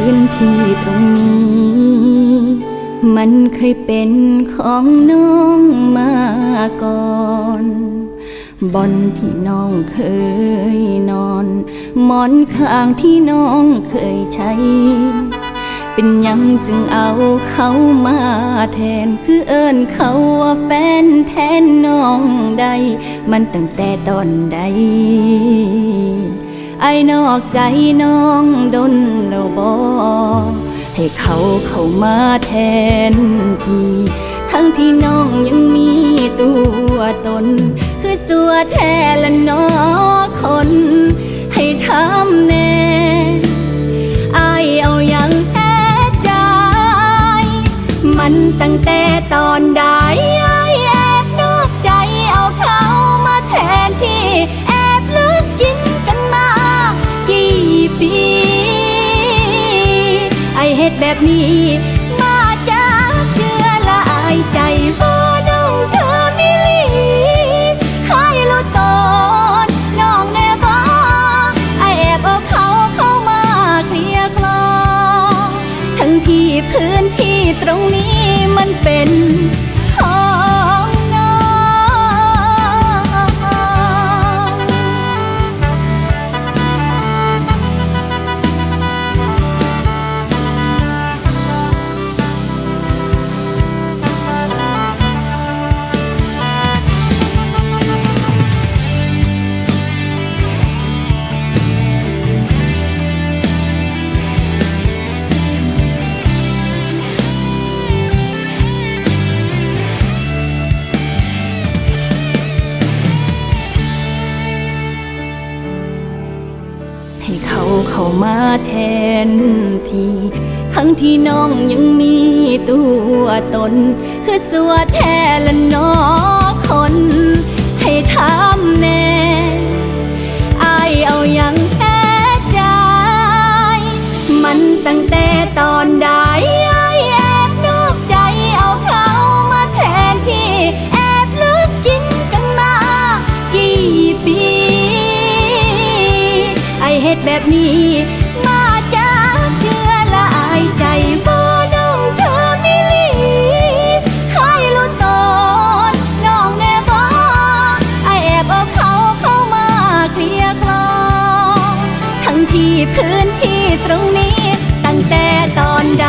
พื้นที่ตรงนี้ มันเคยเป็นของน้องมาก่อนบอนที่น้องเคยนอน หมอนข้างที่น้องเคยใช้ เป็นยังจึงเอาเขามาแทน คือเอิ้นเขาว่าแฟนแทนน้องใด มันตั้งแต่ตอนใด ไอ้นอกใจน้องดนเราบอให้เขาเข้ามาแทนทีทั้งที่น้องยังมีตัวตน คือสัวแท้ละนอคน ให้ทำแน่ แบบนี้ มาจากเชื่อละอายใจพ่อน้องเธอมิลีใครรู้ตอนน้องแน่บ่ไอแอบเอาเขาเข้ามาเคลียร์คลอทั้งที่พื้นที่ตรงนี้มันเป็น เข้ามาแทนที่ทั้งที่น้องยังมีตัวตน คือสัวแท้ละนอคน ให้ทำแน่ ดแบบนี้ มาจากเพื่อละอายใจบ่น้องเธอมิลีใครรู้ตอนน้องแน่บ่ไอแอบเอาเขาเข้ามาเคลียร์คลอทั้งที่พื้นที่ตรงนี้ ตั้งแต่ตอนใด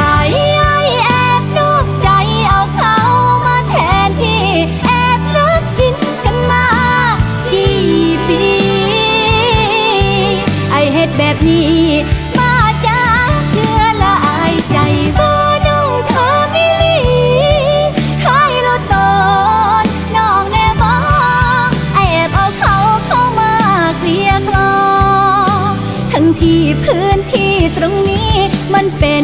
ดีมาจากเพื่อละอายใจบ่น้องเธอมิลีใครรู้ตอนน้องแน่บ่แอบเอาเขาเข้ามาเคลียร์คลอทั้งที่พื้นที่ตรงนี้มันเป็น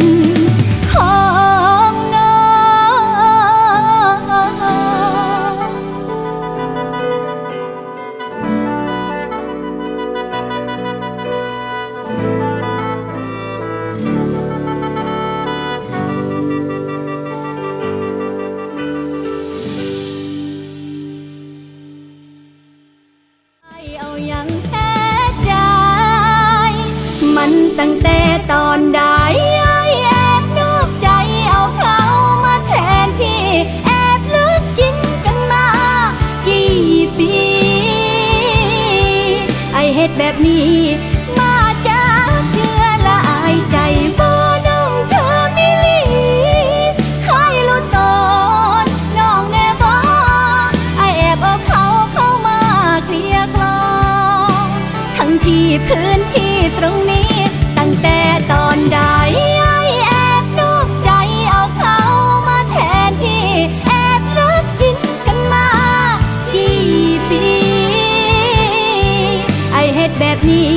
แบบนี้ มาจากเพื่อละอายใจบ่น้องเธอมิลีใครรู้ตอนน้องแน่บ่ไอแอบเอาเขาเข้ามาเคลียร์คลอทั้งที่พื้นที่ตรงนี้ แบบนี้